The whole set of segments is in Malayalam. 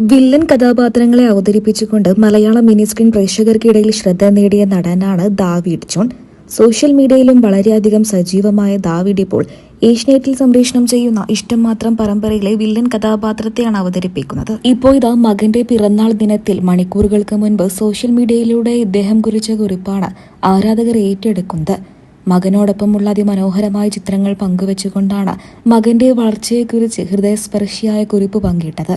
വില്ലൻ കഥാപാത്രങ്ങളെ അവതരിപ്പിച്ചുകൊണ്ട് മലയാള മിനി സ്ക്രീൻ പ്രേക്ഷകർക്കിടയിൽ ശ്രദ്ധ നേടിയ നടനാണ് ദാവിഡ് ജോൺ. സോഷ്യൽ മീഡിയയിലും വളരെയധികം സജീവമായ ദാവിഡ് ഇപ്പോൾ ഏഷ്യനെറ്റിൽ സംപ്രേഷണം ചെയ്യുന്ന ഇഷ്ടം മാത്രം പരമ്പരയിലെ വില്ലൻ കഥാപാത്രത്തെയാണ് അവതരിപ്പിക്കുന്നത്. ഇപ്പോൾ ഇതാ മകന്റെ പിറന്നാൾ ദിനത്തിൽ മണിക്കൂറുകൾക്ക് മുൻപ് സോഷ്യൽ മീഡിയയിലൂടെ ഇദ്ദേഹം കുറിച്ച കുറിപ്പാണ് ആരാധകർ ഏറ്റെടുക്കുന്നത്. മകനോടൊപ്പമുള്ള അതിമനോഹരമായ ചിത്രങ്ങൾ പങ്കുവച്ചുകൊണ്ടാണ് മകന്റെ വളർച്ചയെക്കുറിച്ച് ഹൃദയസ്പർശിയായ കുറിപ്പ് പങ്കിട്ടത്.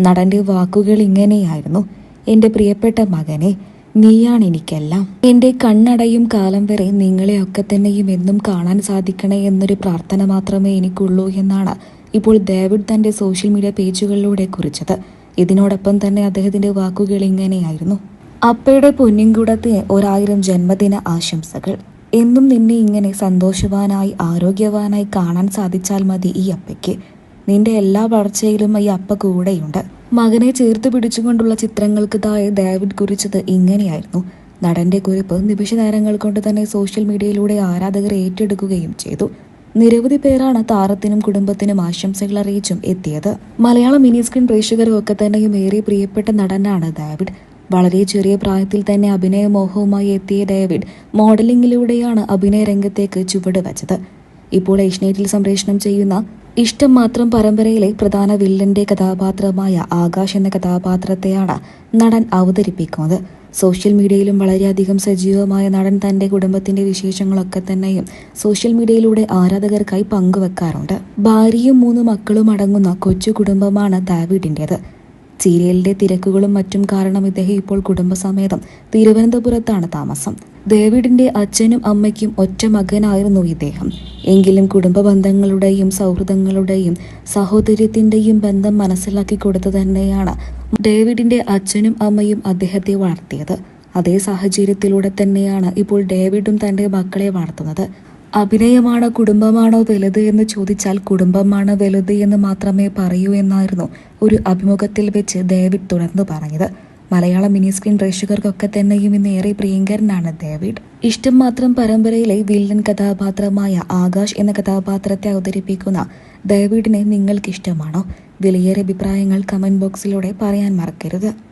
നടന്റെ വാക്കുകൾ ഇങ്ങനെയായിരുന്നു. എന്റെ പ്രിയപ്പെട്ട മകനെ നീയാണ് എനിക്കെല്ലാം. എന്റെ കണ്ണടയും കാലം വരെ നിങ്ങളെയൊക്കെ തന്നെയും എന്നും കാണാൻ സാധിക്കണേ എന്നൊരു പ്രാർത്ഥന മാത്രമേ എനിക്കുള്ളൂ എന്നാണ് ഇപ്പോൾ ഡേവിഡ് തന്റെ സോഷ്യൽ മീഡിയ പേജുകളിലൂടെ കുറിച്ചത്. ഇതിനോടൊപ്പം തന്നെ അദ്ദേഹത്തിന്റെ വാക്കുകൾ ഇങ്ങനെയായിരുന്നു. അപ്പയുടെ പൊന്നിൻകുടത്തിന് ഒരായിരം ജന്മദിന ആശംസകൾ. എന്നും നിന്നെ ഇങ്ങനെ സന്തോഷവാനായി ആരോഗ്യവാനായി കാണാൻ സാധിച്ചാൽ മതി ഈ അപ്പയ്ക്ക്. നിന്റെ എല്ലാ വളർച്ചയിലും ഈ അപ്പ കൂടെയുണ്ട്. മകനെ ചേർത്ത് പിടിച്ചുകൊണ്ടുള്ള ചിത്രങ്ങൾക്ക് തായ ഡേവിഡ് കുറിച്ചത് ഇങ്ങനെയായിരുന്നു. നടന്റെ കുറിപ്പ് നിമിഷ നേരങ്ങൾ കൊണ്ട് തന്നെ സോഷ്യൽ മീഡിയയിലൂടെ ആരാധകർ ഏറ്റെടുക്കുകയും ചെയ്തു. നിരവധി പേരാണ് താരത്തിനും കുടുംബത്തിനും ആശംസകൾ അറിയിച്ചും എത്തിയത്. മലയാള മിനി സ്ക്രീൻ പ്രേക്ഷകരും ഒക്കെ തന്നെയും ഏറെ പ്രിയപ്പെട്ട നടനാണ് ഡേവിഡ് വളരെ ചെറിയ പ്രായത്തിൽ തന്നെ അഭിനയ മോഹവുമായി എത്തിയ ഡേവിഡ് മോഡലിംഗിലൂടെയാണ് അഭിനയ രംഗത്തേക്ക് ചുവട് വച്ചത്. ഇപ്പോൾ ഏഷ്യനെറ്റിൽ സംപ്രേഷണം ചെയ്യുന്ന ഇഷ്ടം മാത്രം പരമ്പരയിലെ പ്രധാന വില്ലന്റെ കഥാപാത്രമായ ആകാശ് എന്ന കഥാപാത്രത്തെയാണ് നടൻ അവതരിപ്പിക്കുന്നത്. സോഷ്യൽ മീഡിയയിലും വളരെയധികം സജീവമായ നടൻ തന്റെ കുടുംബത്തിന്റെ വിശേഷങ്ങളൊക്കെ തന്നെയും സോഷ്യൽ മീഡിയയിലൂടെ ആരാധകർക്കായി പങ്കുവെക്കാറുണ്ട്. ഭാര്യയും മൂന്ന് മക്കളും അടങ്ങുന്ന കൊച്ചു കുടുംബമാണ് ദാവിഡിന്റെത് സീരിയലിന്റെ തിരക്കുകളും മറ്റും കാരണം ഇദ്ദേഹം ഇപ്പോൾ കുടുംബസമേതം. തിരുവനന്തപുരത്താണ് താമസം. ഡേവിഡിന്റെ അച്ഛനും അമ്മയ്ക്കും ഒറ്റ മകനായിരുന്നു ഇദ്ദേഹം. എങ്കിലും കുടുംബ ബന്ധങ്ങളുടെയും സൗഹൃദങ്ങളുടെയും സഹോദര്യത്തിന്റെയും ബന്ധം മനസ്സിലാക്കി കൊടുത്തു തന്നെയാണ് ഡേവിഡിന്റെ അച്ഛനും അമ്മയും അദ്ദേഹത്തെ വളർത്തിയത്. അതേ സാഹചര്യത്തിലൂടെ തന്നെയാണ് ഇപ്പോൾ ഡേവിഡും തന്റെ മക്കളെ വളർത്തുന്നത്. അഭിനയമാണോ കുടുംബമാണോ വലുത് എന്ന് ചോദിച്ചാൽ കുടുംബമാണ് വലുത് എന്ന് മാത്രമേ പറയൂ എന്നായിരുന്നു ഒരു അഭിമുഖത്തിൽ വെച്ച് ഡേവിഡ് തുടർന്ന് പറഞ്ഞത്. മലയാളം മിനി സ്ക്രീൻ പ്രേക്ഷകർക്കൊക്കെ തന്നെയും ഇന്ന് ഏറെ പ്രിയങ്കരനാണ് ഡേവിഡ്. ഇഷ്ടം മാത്രം പരമ്പരയിലെ വില്ലൻ കഥാപാത്രമായ ആകാശ് എന്ന കഥാപാത്രത്തെ അവതരിപ്പിക്കുന്ന ഡേവിഡിനെ നിങ്ങൾക്ക് ഇഷ്ടമാണോ വിലയേറെ അഭിപ്രായങ്ങൾ കമന്റ് ബോക്സിലൂടെ പറയാൻ മറക്കരുത്.